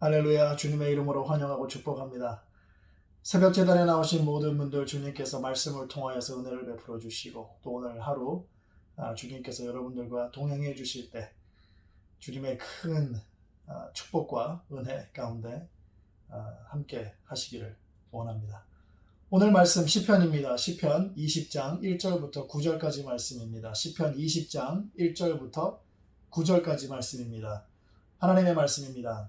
할렐루야 주님의 이름으로 환영하고 축복합니다. 새벽 재단에 나오신 모든 분들 주님께서 말씀을 통하여서 은혜를 베풀어 주시고 또 오늘 하루 아, 주님께서 여러분들과 동행해 주실 때 주님의 큰 아, 축복과 은혜 가운데 아, 함께 하시기를 원합니다. 오늘 말씀 시편입니다. 시편 20장 1절부터 9절까지 말씀입니다. 시편 20장 1절부터 9절까지 말씀입니다. 하나님의 말씀입니다.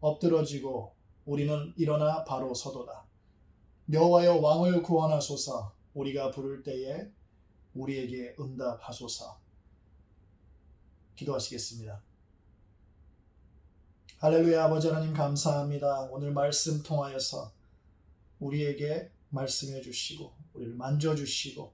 엎드러지고 우리는 일어나 바로 서도다. 여호와여 왕을 구원하소서 우리가 부를 때에 우리에게 응답하소서. 기도하시겠습니다. 할렐루야 아버지 하나님 감사합니다. 오늘 말씀 통하여서 우리에게 말씀해 주시고 우리를 만져 주시고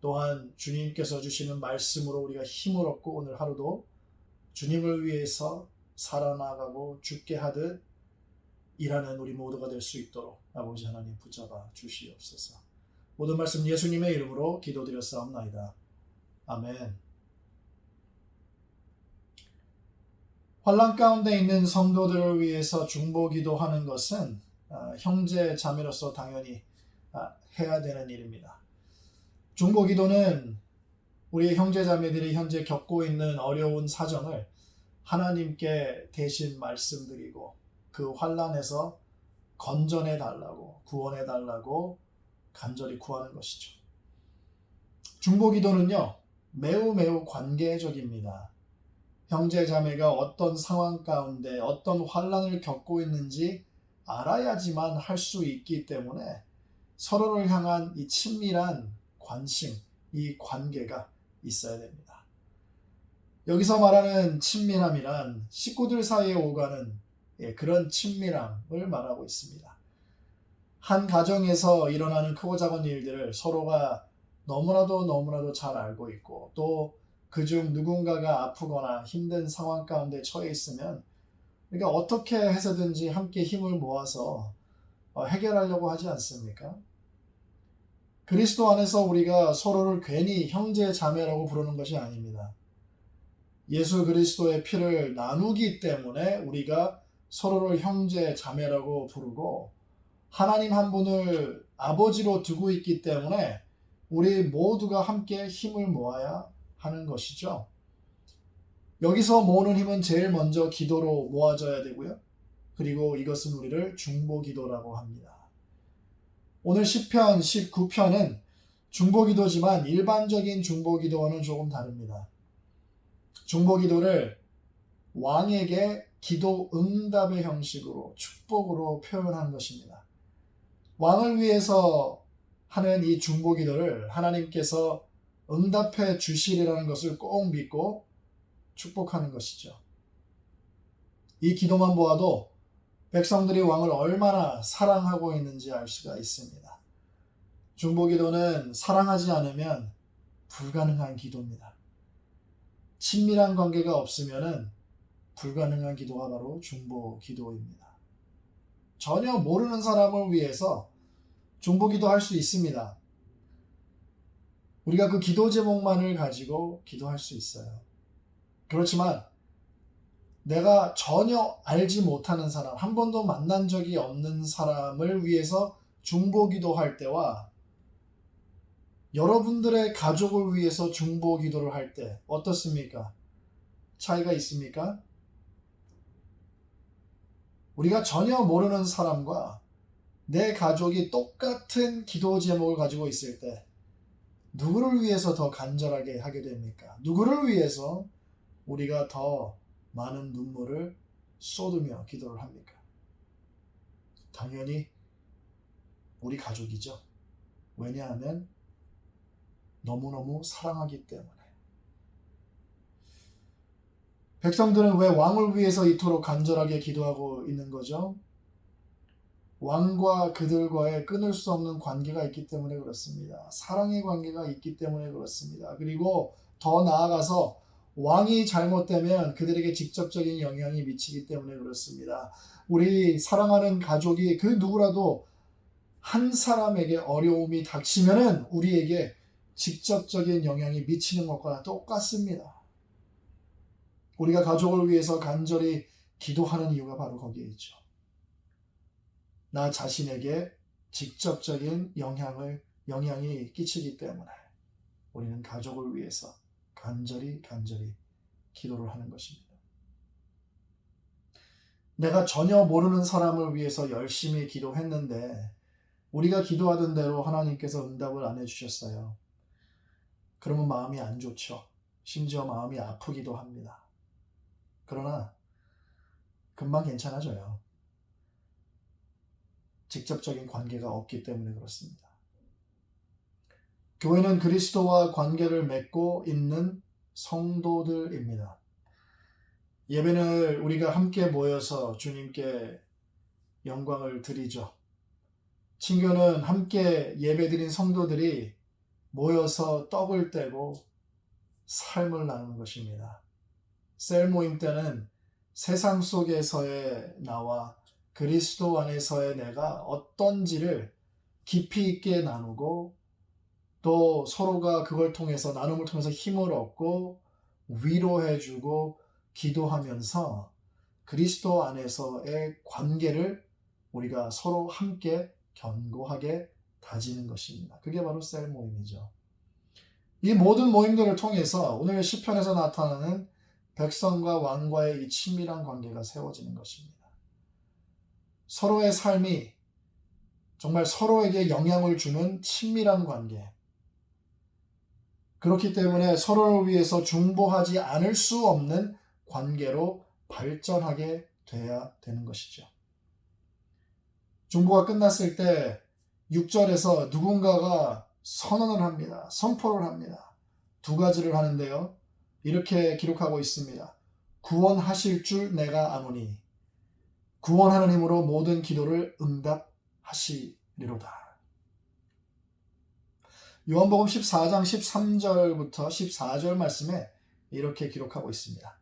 또한 주님께서 주시는 말씀으로 우리가 힘을 얻고 오늘 하루도 주님을 위해서 살아나가고 죽게 하듯 일하는 우리 모두가 될 수 있도록 아버지 하나님 붙잡아 주시옵소서. 모든 말씀 예수님의 이름으로 기도드렸사옵나이다. 아멘. 환란 가운데 있는 성도들을 위해서 중보기도 하는 것은 아, 형제 자매로서 당연히 아, 해야 되는 일입니다. 중보기도는 우리 형제 자매들이 현재 겪고 있는 어려운 사정을 하나님께 대신 말씀드리고 그 환란에서 건전해 달라고 구원해 달라고 간절히 구하는 것이죠. 중보 기도는요 매우 매우 관계적입니다. 형제 자매가 어떤 상황 가운데 어떤 환란을 겪고 있는지 알아야지만 할 수 있기 때문에 서로를 향한 이 친밀한 관심, 이 관계가 있어야 됩니다. 여기서 말하는 친밀함이란 식구들 사이에 오가는 예, 그런 친밀함을 말하고 있습니다. 한 가정에서 일어나는 크고 작은 일들을 서로가 너무나도 너무나도 잘 알고 있고 또 그중 누군가가 아프거나 힘든 상황 가운데 처해 있으면 그러니까 어떻게 해서든지 함께 힘을 모아서 어, 해결하려고 하지 않습니까? 그리스도 안에서 우리가 서로를 괜히 형제 자매라고 부르는 것이 아닙니다. 예수 그리스도의 피를 나누기 때문에 우리가 서로를 형제 자매라고 부르고 하나님 한 분을 아버지로 두고 있기 때문에 우리 모두가 함께 힘을 모아야 하는 것이죠. 여기서 모으는 힘은 제일 먼저 기도로 모아져야 되고요. 그리고 이것은 우리를 중보 기도라고 합니다. 오늘 10편, 19편은 중보 기도지만 일반적인 중보 기도와는 조금 다릅니다. 중보 기도를 왕에게 기도 응답의 형식으로 축복으로 표현한 것입니다. 왕을 위해서 하는 이 중보 기도를 하나님께서 응답해 주시리라는 것을 꼭 믿고 축복하는 것이죠. 이 기도만 보아도 백성들이 왕을 얼마나 사랑하고 있는지 알 수가 있습니다. 중보 기도는 사랑하지 않으면 불가능한 기도입니다. 친밀한 관계가 없으면 불가능한 기도가 바로 중보 기도입니다. 전혀 모르는 사람을 위해서 중보 기도할 수 있습니다. 우리가 그 기도 제목만을 가지고 기도할 수 있어요. 그렇지만 내가 전혀 알지 못하는 사람, 한 번도 만난 적이 없는 사람을 위해서 중보 기도할 때와 여러분들의 가족을 위해서 중보 기도를 할 때 어떻습니까? 차이가 있습니까? 우리가 전혀 모르는 사람과 내 가족이 똑같은 기도 제목을 가지고 있을 때 누구를 위해서 더 간절하게 하게 됩니까? 누구를 위해서 우리가 더 많은 눈물을 쏟으며 기도를 합니까? 당연히 우리 가족이죠. 왜냐하면 너무너무 사랑하기 때문에. 백성들은 왜 왕을 위해서 이토록 간절하게 기도하고 있는 거죠? 왕과 그들과의 끊을 수 없는 관계가 있기 때문에 그렇습니다. 사랑의 관계가 있기 때문에 그렇습니다. 그리고 더 나아가서 왕이 잘못되면 그들에게 직접적인 영향이 미치기 때문에 그렇습니다. 우리 사랑하는 가족이 그 누구라도 한 사람에게 어려움이 닥치면은 우리에게 직접적인 영향이 미치는 것과 똑같습니다. 우리가 가족을 위해서 간절히 기도하는 이유가 바로 거기에 있죠. 나 자신에게 직접적인 영향을 영향이 끼치기 때문에 우리는 가족을 위해서 간절히 간절히 기도를 하는 것입니다. 내가 전혀 모르는 사람을 위해서 열심히 기도했는데 우리가 기도하던 대로 하나님께서 응답을 안 해주셨어요. 그러면 마음이 안 좋죠. 심지어 마음이 아프기도 합니다. 그러나 금방 괜찮아져요. 직접적인 관계가 없기 때문에 그렇습니다. 교회는 그리스도와 관계를 맺고 있는 성도들입니다. 예배를 우리가 함께 모여서 주님께 영광을 드리죠. 친교는 함께 예배드린 성도들이 모여서 떡을 떼고 삶을 나누는 것입니다. 셀 모임 때는 세상 속에서의 나와 그리스도 안에서의 내가 어떤지를 깊이 있게 나누고 또 서로가 그걸 통해서 나눔을 통해서 힘을 얻고 위로해주고 기도하면서 그리스도 안에서의 관계를 우리가 서로 함께 견고하게 다지는 것입니다. 그게 바로 셀 모임이죠. 이 모든 모임들을 통해서 오늘 시편에서 나타나는 백성과 왕과의 이 친밀한 관계가 세워지는 것입니다. 서로의 삶이 정말 서로에게 영향을 주는 친밀한 관계. 그렇기 때문에 서로를 위해서 중보하지 않을 수 없는 관계로 발전하게 돼야 되는 것이죠. 중보가 끝났을 때 6절에서 누군가가 선언을 합니다. 선포를 합니다. 두 가지를 하는데요. 이렇게 기록하고 있습니다. 구원하실 줄 내가 아노니 구원하는 힘으로 모든 기도를 응답하시리로다. 요한복음 14장 13절부터 14절 말씀에 이렇게 기록하고 있습니다.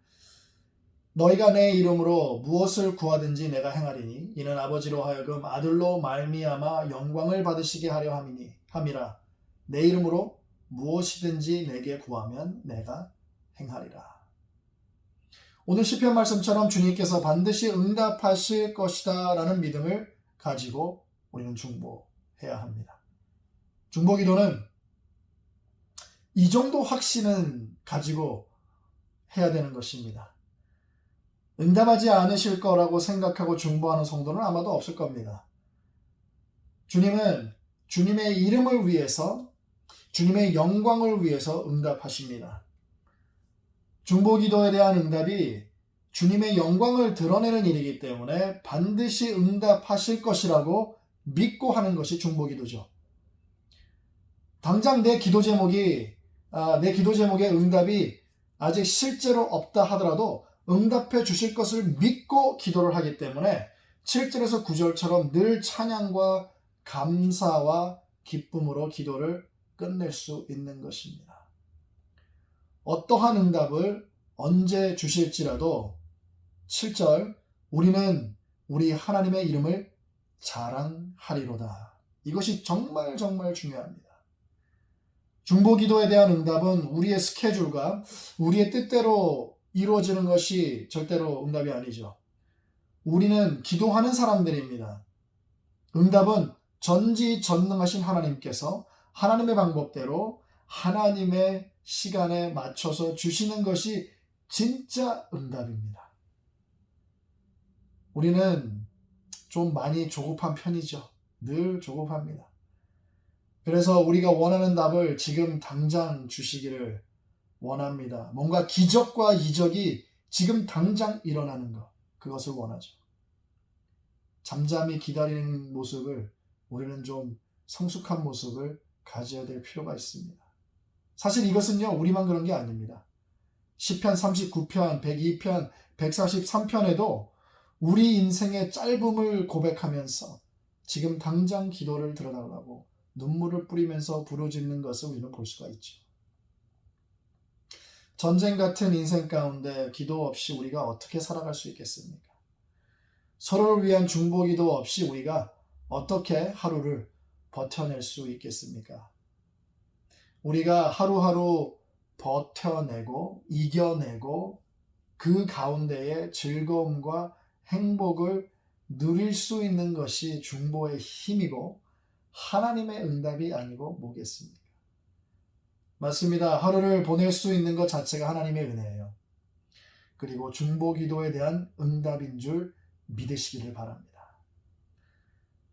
너희가 내 이름으로 무엇을 구하든지 내가 행하리니 이는 아버지로 하여금 아들로 말미암아 영광을 받으시게 하려 함이니 함이라 내 이름으로 무엇이든지 내게 구하면 내가 행하리라. 오늘 시편 말씀처럼 주님께서 반드시 응답하실 것이다라는 믿음을 가지고 우리는 중보해야 합니다. 중보 기도는 이 정도 확신은 가지고 해야 되는 것입니다. 응답하지 않으실 거라고 생각하고 중보하는 성도는 아마도 없을 겁니다. 주님은 주님의 이름을 위해서, 주님의 영광을 위해서 응답하십니다. 중보 기도에 대한 응답이 주님의 영광을 드러내는 일이기 때문에 반드시 응답하실 것이라고 믿고 하는 것이 중보 기도죠. 당장 내 기도 제목이, 아, 내 기도 제목의 응답이 아직 실제로 없다 하더라도 응답해 주실 것을 믿고 기도를 하기 때문에 7절에서 9절처럼 늘 찬양과 감사와 기쁨으로 기도를 끝낼 수 있는 것입니다. 어떠한 응답을 언제 주실지라도 7절 우리는 우리 하나님의 이름을 자랑하리로다. 이것이 정말 정말 중요합니다. 중보 기도에 대한 응답은 우리의 스케줄과 우리의 뜻대로 이루어지는 것이 절대로 응답이 아니죠. 우리는 기도하는 사람들입니다. 응답은 전지전능하신 하나님께서 하나님의 방법대로 하나님의 시간에 맞춰서 주시는 것이 진짜 응답입니다. 우리는 좀 많이 조급한 편이죠. 늘 조급합니다. 그래서 우리가 원하는 답을 지금 당장 주시기를 원합니다. 뭔가 기적과 이적이 지금 당장 일어나는 것, 그것을 원하죠. 잠잠히 기다리는 모습을 우리는 좀 성숙한 모습을 가져야 될 필요가 있습니다. 사실 이것은요, 우리만 그런 게 아닙니다. 10편 39편, 102편, 143편에도 우리 인생의 짧음을 고백하면서 지금 당장 기도를 들어달라고 눈물을 뿌리면서 부르짖는 것을 우리는 볼 수가 있죠. 전쟁 같은 인생 가운데 기도 없이 우리가 어떻게 살아갈 수 있겠습니까? 서로를 위한 중보 기도 없이 우리가 어떻게 하루를 버텨낼 수 있겠습니까? 우리가 하루하루 버텨내고 이겨내고 그 가운데에 즐거움과 행복을 누릴 수 있는 것이 중보의 힘이고 하나님의 응답이 아니고 뭐겠습니까? 맞습니다. 하루를 보낼 수 있는 것 자체가 하나님의 은혜예요. 그리고 중보 기도에 대한 응답인 줄 믿으시기를 바랍니다.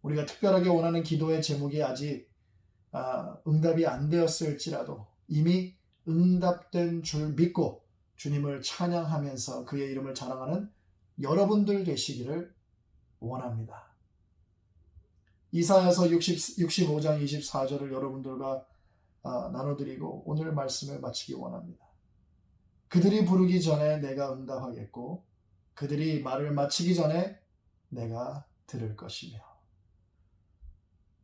우리가 특별하게 원하는 기도의 제목이 아직 아, 응답이 안 되었을지라도 이미 응답된 줄 믿고 주님을 찬양하면서 그의 이름을 자랑하는 여러분들 되시기를 원합니다. 이사야서 60, 65장 24절을 여러분들과 아, 나눠드리고 오늘 말씀을 마치기 원합니다. 그들이 부르기 전에 내가 응답하겠고 그들이 말을 마치기 전에 내가 들을 것이며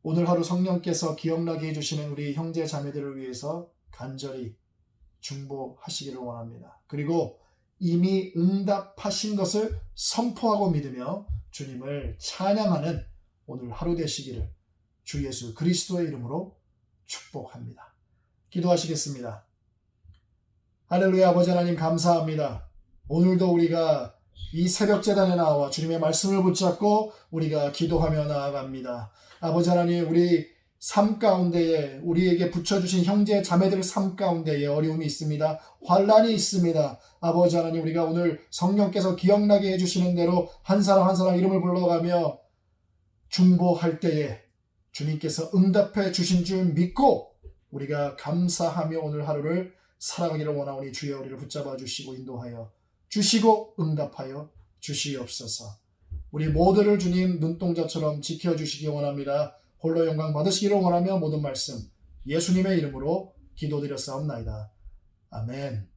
오늘 하루 성령께서 기억나게 해주시는 우리 형제 자매들을 위해서 간절히 중보하시기를 원합니다. 그리고 이미 응답하신 것을 선포하고 믿으며 주님을 찬양하는 오늘 하루 되시기를 주 예수 그리스도의 이름으로 축복합니다. 기도하시겠습니다. 할렐루야 아버지 하나님 감사합니다. 오늘도 우리가 이 새벽 재단에 나와 주님의 말씀을 붙잡고 우리가 기도하며 나아갑니다. 아버지 하나님 우리 삶 가운데에 우리에게 붙여주신 형제 자매들 삶 가운데에 어려움이 있습니다. 환란이 있습니다. 아버지 하나님 우리가 오늘 성령께서 기억나게 해주시는 대로 한 사람 한 사람 이름을 불러가며 중보할 때에 주님께서 응답해 주신 줄 믿고 우리가 감사하며 오늘 하루를 살아가기를 원하오니 주여 우리를 붙잡아 주시고 인도하여 주시고 응답하여 주시옵소서. 우리 모두를 주님 눈동자처럼 지켜주시기 원합니다. 홀로 영광 받으시기를 원하며 모든 말씀 예수님의 이름으로 기도드렸사옵나이다. 아멘.